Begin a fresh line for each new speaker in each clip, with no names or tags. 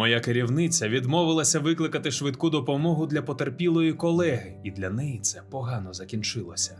Моя керівниця відмовилася викликати швидку допомогу для потерпілої колеги, і для неї це погано закінчилося.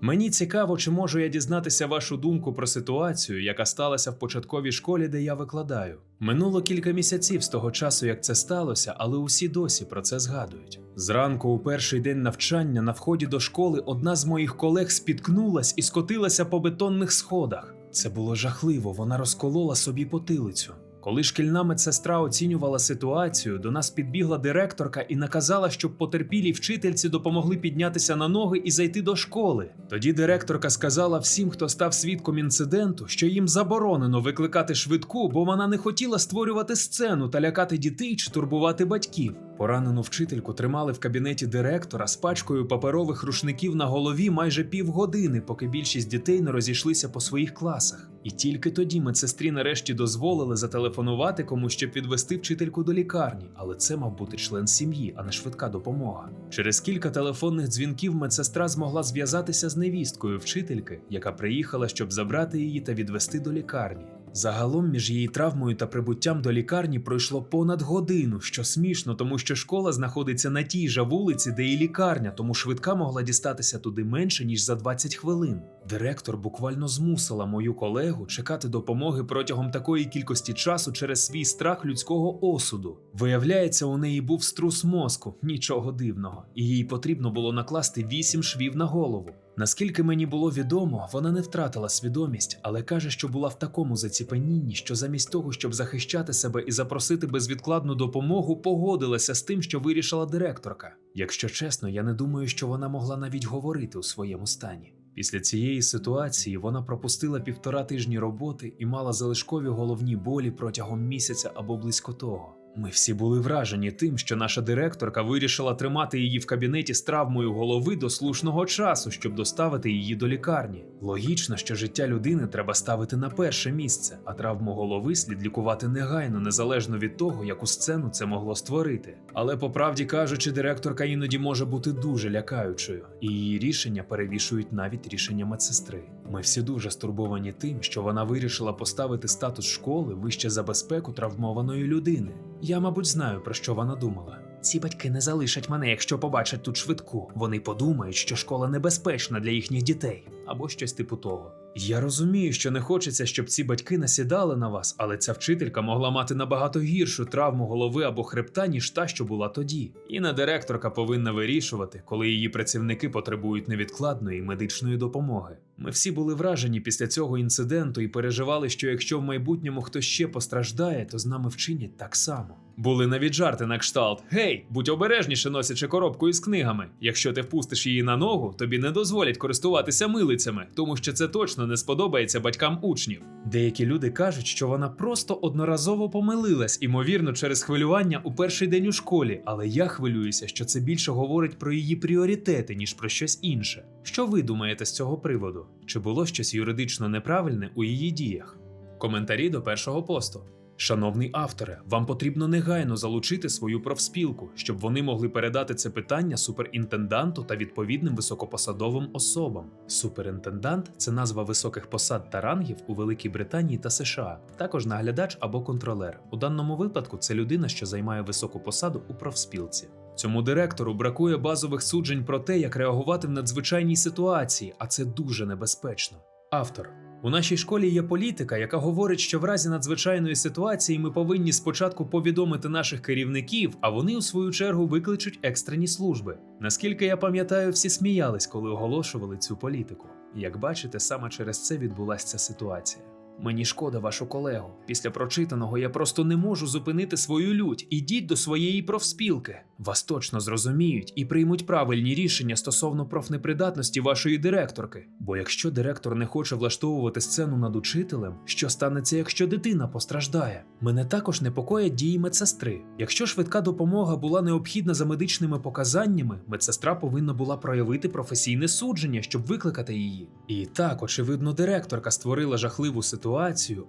Мені цікаво, чи можу я дізнатися вашу думку про ситуацію, яка сталася в початковій школі, де я викладаю. Минуло кілька місяців з того часу, як це сталося, але усі досі про це згадують. Зранку, у перший день навчання, на вході до школи одна з моїх колег спіткнулась і скотилася по бетонних сходах. Це було жахливо, вона розколола собі потилицю. Коли шкільна медсестра оцінювала ситуацію, до нас підбігла директорка і наказала, щоб потерпілій вчительці допомогли піднятися на ноги і зайти до школи. Тоді директорка сказала всім, хто став свідком інциденту, що їм заборонено викликати швидку, бо вона не хотіла створювати сцену та лякати дітей чи турбувати батьків. Поранену вчительку тримали в кабінеті директора з пачкою паперових рушників на голові майже півгодини, поки більшість дітей не розійшлися по своїх класах. І тільки тоді медсестрі нарешті дозволили зателефонувати комусь, щоб відвести вчительку до лікарні, але це мав бути член сім'ї, а не швидка допомога. Через кілька телефонних дзвінків медсестра змогла зв'язатися з невісткою вчительки, яка приїхала, щоб забрати її та відвести до лікарні. Загалом між її травмою та прибуттям до лікарні пройшло понад годину, що смішно, тому що школа знаходиться на тій же вулиці, де і лікарня, тому швидка могла дістатися туди менше ніж за 20 хвилин. Директор буквально змусила мою колегу чекати допомоги протягом такої кількості часу через свій страх людського осуду. Виявляється, у неї був струс мозку, нічого дивного, і їй потрібно було накласти 8 швів на голову. Наскільки мені було відомо, вона не втратила свідомість, але каже, що була в такому заціпенінні, що замість того, щоб захищати себе і запросити безвідкладну допомогу, погодилася з тим, що вирішила директорка. Якщо чесно, я не думаю, що вона могла навіть говорити у своєму стані. Після цієї ситуації вона пропустила півтора тижні роботи і мала залишкові головні болі протягом місяця або близько того. Ми всі були вражені тим, що наша директорка вирішила тримати її в кабінеті з травмою голови до слушного часу, щоб доставити її до лікарні. Логічно, що життя людини треба ставити на перше місце, а травму голови слід лікувати негайно, незалежно від того, яку сцену це могло створити. Але по правді кажучи, директорка іноді може бути дуже лякаючою, і її рішення перевішують навіть рішення медсестри. Ми всі дуже стурбовані тим, що вона вирішила поставити статус школи вище за безпеку травмованої людини. Я, мабуть, знаю, про що вона думала. Ці батьки не залишать мене, якщо побачать тут швидку. Вони подумають, що школа небезпечна для їхніх дітей або щось типу того. Я розумію, що не хочеться, щоб ці батьки насідали на вас, але ця вчителька могла мати набагато гіршу травму голови або хребта, ніж та, що була тоді. Інна директорка повинна вирішувати, коли її працівники потребують невідкладної медичної допомоги. Ми всі були вражені після цього інциденту і переживали, що якщо в майбутньому хтось ще постраждає, то з нами вчинять так само. Були навіть жарти на кшталт: Гей, будь обережніше носячи коробку із книгами. Якщо ти впустиш її на ногу, тобі не дозволять користуватися милицями, тому що це точно не сподобається батькам учнів. Деякі люди кажуть, що вона просто одноразово помилилась, імовірно, через хвилювання у перший день у школі, але я хвилююся, що це більше говорить про її пріоритети, ніж про щось інше. Що ви думаєте з цього приводу? Чи було щось юридично неправильне у її діях? Коментарі до першого посту. Шановний авторе, вам потрібно негайно залучити свою профспілку, щоб вони могли передати це питання суперінтенданту та відповідним високопосадовим особам. Суперінтендант це назва високих посад та рангів у Великій Британії та США, також наглядач або контролер. У даному випадку це людина, що займає високу посаду у профспілці. Цьому директору бракує базових суджень про те, як реагувати в надзвичайній ситуації, а це дуже небезпечно. Автор у нашій школі є політика, яка говорить, що в разі надзвичайної ситуації ми повинні спочатку повідомити наших керівників, а вони у свою чергу викличуть екстрені служби. Наскільки я пам'ятаю, всі сміялись, коли оголошували цю політику. Як бачите, саме через це відбулася ця ситуація. Мені шкода вашу колегу. Після прочитаного я просто не можу зупинити свою лють. Ідіть до своєї профспілки. Вас точно зрозуміють і приймуть правильні рішення стосовно профнепридатності вашої директорки. Бо якщо директор не хоче влаштовувати сцену над учителем, що станеться, якщо дитина постраждає? Мене також непокоять дії медсестри. Якщо швидка допомога була необхідна за медичними показаннями, медсестра повинна була проявити професійне судження, щоб викликати її. І так, очевидно, директорка створила жахливу ситуацію,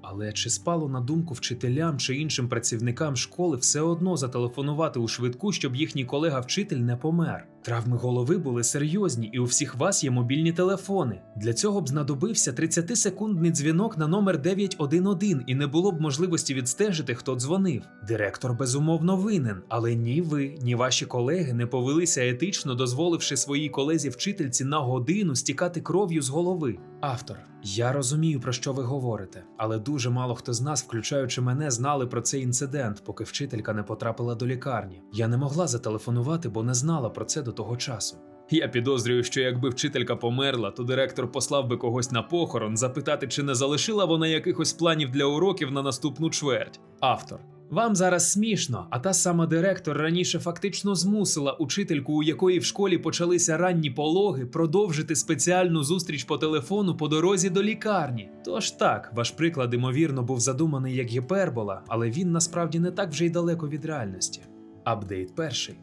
але чи спало на думку вчителям чи іншим працівникам школи все одно зателефонувати у швидку, щоб їхній колега-вчитель не помер? Травми голови були серйозні, і у всіх вас є мобільні телефони. Для цього б знадобився 30-секундний дзвінок на номер 911 і не було б можливості відстежити, хто дзвонив. Директор безумовно винен, але ні ви, ні ваші колеги не повелися етично, дозволивши своїй колезі вчительці на годину стікати кров'ю з голови. Автор, я розумію, про що ви говорите, але дуже мало хто з нас, включаючи мене, знали про цей інцидент, поки вчителька не потрапила до лікарні. Я не могла зателефонувати, бо не знала про це до того часу. Я підозрюю, що якби вчителька померла, то директор послав би когось на похорон запитати, чи не залишила вона якихось планів для уроків на наступну чверть. Автор. Вам зараз смішно, а та сама директор раніше фактично змусила учительку, у якої в школі почалися ранні пологи, продовжити спеціальну зустріч по телефону по дорозі до лікарні. Тож так, ваш приклад, ймовірно, був задуманий як гіпербола, але він насправді не так вже й далеко від реальності. Апдейт перший.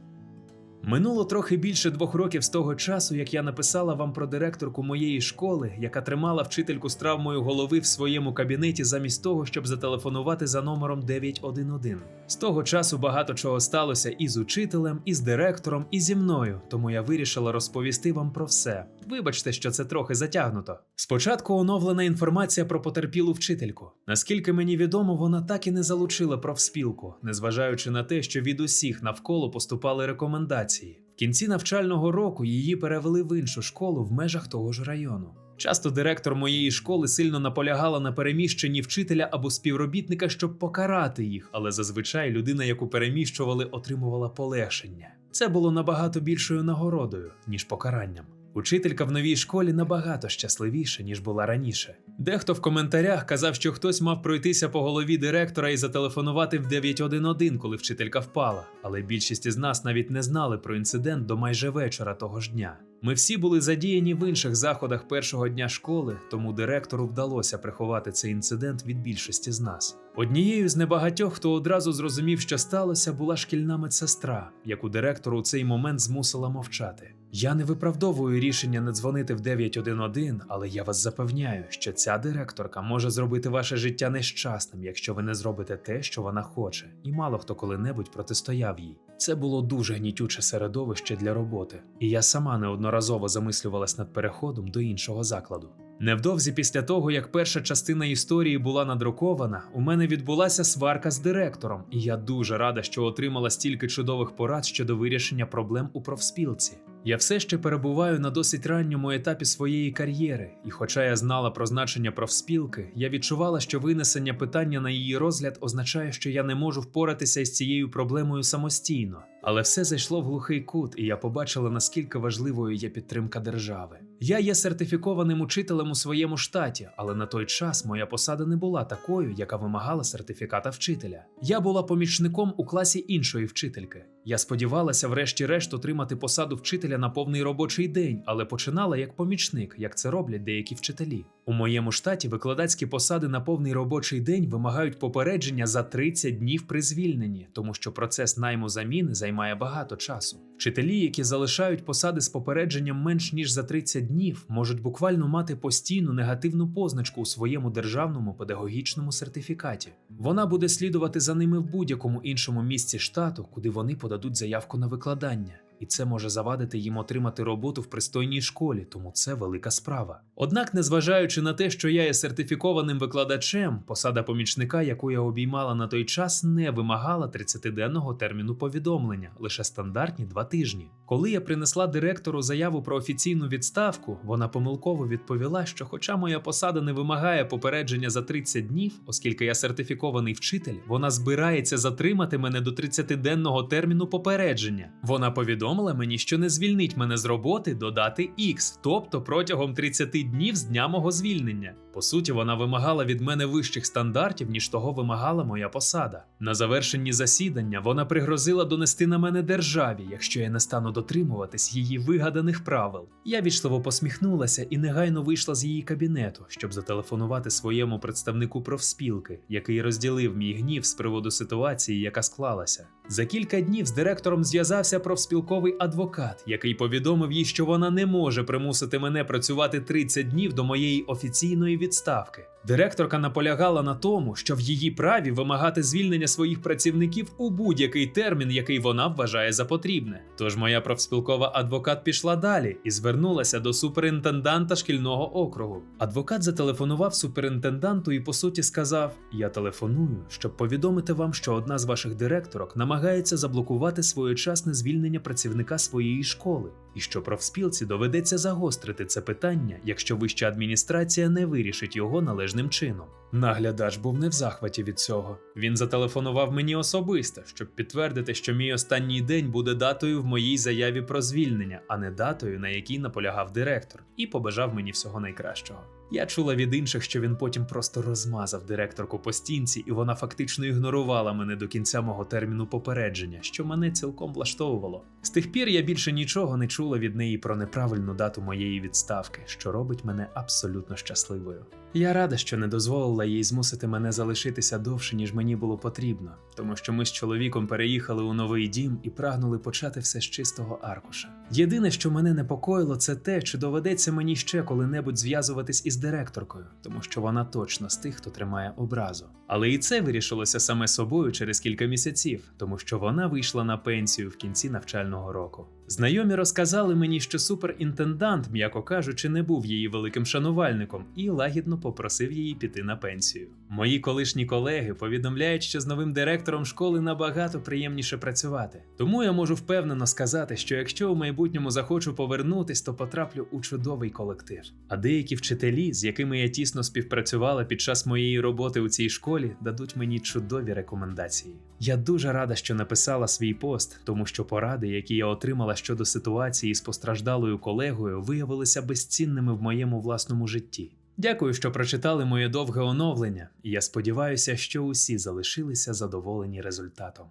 Минуло трохи більше двох років з того часу, як я написала вам про директорку моєї школи, яка тримала вчительку з травмою голови в своєму кабінеті замість того, щоб зателефонувати за номером 911. З того часу багато чого сталося і з учителем, і з директором, і зі мною, тому я вирішила розповісти вам про все. Вибачте, що це трохи затягнуто. Спочатку оновлена інформація про потерпілу вчительку. Наскільки мені відомо, вона так і не залучила профспілку, незважаючи на те, що від усіх навколо поступали рекомендації. В кінці навчального року її перевели в іншу школу в межах того ж району. Часто директор моєї школи сильно наполягала на переміщенні вчителя або співробітника, щоб покарати їх, але зазвичай людина, яку переміщували, отримувала полегшення. Це було набагато більшою нагородою, ніж покаранням. Учителька в новій школі набагато щасливіша, ніж була раніше. Дехто в коментарях казав, що хтось мав пройтися по голові директора і зателефонувати в 911, коли вчителька впала. Але більшість із нас навіть не знали про інцидент до майже вечора того ж дня. Ми всі були задіяні в інших заходах першого дня школи, тому директору вдалося приховати цей інцидент від більшості з нас. Однією з небагатьох, хто одразу зрозумів, що сталося, була шкільна медсестра, яку директору у цей момент змусила мовчати. Я не виправдовую рішення не дзвонити в 911, але я вас запевняю, що ця директорка може зробити ваше життя нещасним, якщо ви не зробите те, що вона хоче, і мало хто коли-небудь протистояв їй. Це було дуже гнітюче середовище для роботи, і я сама неодноразово замислювалась над переходом до іншого закладу. Невдовзі після того, як перша частина історії була надрукована, у мене відбулася сварка з директором, і я дуже рада, що отримала стільки чудових порад щодо вирішення проблем у профспілці. Я все ще перебуваю на досить ранньому етапі своєї кар'єри, і хоча я знала про значення профспілки, я відчувала, що винесення питання на її розгляд означає, що я не можу впоратися із цією проблемою самостійно. Але все зайшло в глухий кут, і я побачила, наскільки важливою є підтримка держави. Я є сертифікованим учителем у своєму штаті, але на той час моя посада не була такою, яка вимагала сертифіката вчителя. Я була помічником у класі іншої вчительки. Я сподівалася, врешті-решт, отримати посаду вчителя на повний робочий день, але починала як помічник, як це роблять деякі вчителі. У моєму штаті викладацькі посади на повний робочий день вимагають попередження за 30 днів при звільненні, тому що процес найму заміни займає багато часу. Вчителі, які залишають посади з попередженням менш ніж за 30 днів, можуть буквально мати постійну негативну позначку у своєму державному педагогічному сертифікаті. Вона буде слідувати за ними в будь-якому іншому місці штату, куди вони подадуть заявку на викладання. І це може завадити їм отримати роботу в пристойній школі, тому це велика справа. Однак, незважаючи на те, що я є сертифікованим викладачем, посада помічника, яку я обіймала на той час, не вимагала 30-денного терміну повідомлення, лише стандартні два тижні. Коли я принесла директору заяву про офіційну відставку, вона помилково відповіла, що, хоча моя посада не вимагає попередження за 30 днів, оскільки я сертифікований вчитель, вона збирається затримати мене до 30-денного терміну попередження. Вона повідомила мені, що не звільнить мене з роботи до дати X, тобто протягом 30 днів з дня мого звільнення. По суті, вона вимагала від мене вищих стандартів, ніж того вимагала моя посада. На завершенні засідання вона пригрозила донести на мене державі, якщо я не стану дотримуватись її вигаданих правил. Я вічливо посміхнулася і негайно вийшла з її кабінету, щоб зателефонувати своєму представнику профспілки, який розділив мій гнів з приводу ситуації, яка склалася. За кілька днів з директором зв'язався профспілковий адвокат, який повідомив їй, що вона не може примусити мене працювати 30 днів до моєї офіційної відставки. Директорка наполягала на тому, що в її праві вимагати звільнення своїх працівників у будь-який термін, який вона вважає за потрібне. Тож моя профспілкова адвокат пішла далі і звернулася до суперінтенданта шкільного округу. Адвокат зателефонував суперінтенданту і по суті сказав: Я телефоную, щоб повідомити вам, що одна з ваших директорок намагається заблокувати своєчасне звільнення працівника своєї школи, і що профспілці доведеться загострити це питання, якщо вища адміністрація не вирішить його належним чином. Наглядач був не в захваті від цього. Він зателефонував мені особисто, щоб підтвердити, що мій останній день буде датою в моїй заяві про звільнення, а не датою, на якій наполягав директор, і побажав мені всього найкращого. Я чула від інших, що він потім просто розмазав директорку по стінці, і вона фактично ігнорувала мене до кінця мого терміну попередження, що мене цілком влаштовувало. З тих пір я більше нічого не чула від неї про неправильну дату моєї відставки, що робить мене абсолютно щасливою. Я рада, що не дозволила їй змусити мене залишитися довше, ніж мені було потрібно, тому що ми з чоловіком переїхали у новий дім і прагнули почати все з чистого аркуша. Єдине, що мене непокоїло, це те, чи доведеться мені ще коли-небудь зв'язуватись із директоркою, тому що вона точно з тих, хто тримає образу. Але і це вирішилося саме собою через кілька місяців, тому що вона вийшла на пенсію в кінці навчального року. Знайомі розказали мені, що суперінтендант, м'яко кажучи, не був її великим шанувальником і лагідно попросив її піти на пенсію. Мої колишні колеги повідомляють, що з новим директором школи набагато приємніше працювати. Тому я можу впевнено сказати, що якщо у майбутньому захочу повернутись, то потраплю у чудовий колектив. А деякі вчителі, з якими я тісно співпрацювала під час моєї роботи у цій школі, дадуть мені чудові рекомендації. Я дуже рада, що написала свій пост, тому що поради, які я отримала щодо ситуації з постраждалою колегою, виявилися безцінними в моєму власному житті. Дякую, що прочитали моє довге оновлення, і я сподіваюся, що усі залишилися задоволені результатом.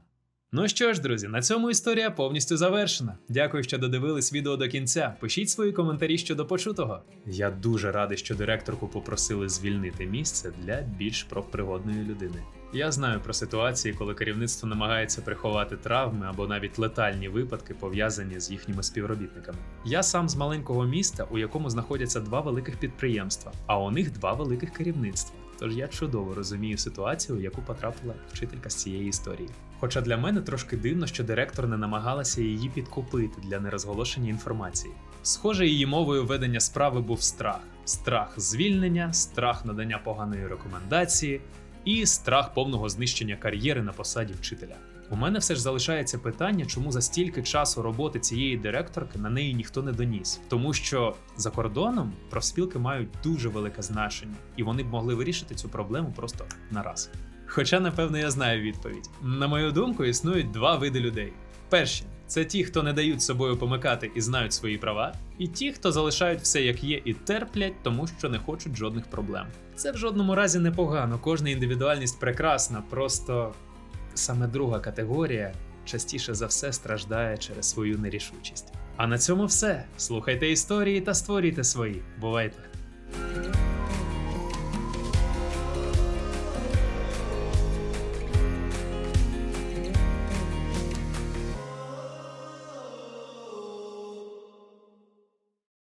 Ну що ж, друзі, на цьому історія повністю завершена. Дякую, що додивились відео до кінця. Пишіть свої коментарі щодо почутого. Я дуже радий, що директорку попросили звільнити місце для більш профпригодної людини. Я знаю про ситуації, коли керівництво намагається приховати травми або навіть летальні випадки, пов'язані з їхніми співробітниками. Я сам з маленького міста, у якому знаходяться два великих підприємства, а у них два великих керівництва. Тож я чудово розумію ситуацію, в яку потрапила вчителька з цієї історії. Хоча для мене трошки дивно, що директор не намагалася її підкупити для нерозголошення інформації. Схоже, її мовою ведення справи був страх: страх звільнення, страх надання поганої рекомендації і страх повного знищення кар'єри на посаді вчителя. У мене все ж залишається питання, чому за стільки часу роботи цієї директорки на неї ніхто не доніс, тому що за кордоном профспілки мають дуже велике значення, і вони б могли вирішити цю проблему просто на раз. Хоча, напевно, я знаю відповідь. На мою думку, існують два види людей: перші це ті, хто не дають собою помикати і знають свої права, і ті, хто залишають все як є і терплять, тому що не хочуть жодних проблем. Це в жодному разі не погано, кожна індивідуальність прекрасна, просто саме друга категорія частіше за все страждає через свою нерішучість. А на цьому все. Слухайте історії та створюйте свої. Бувайте!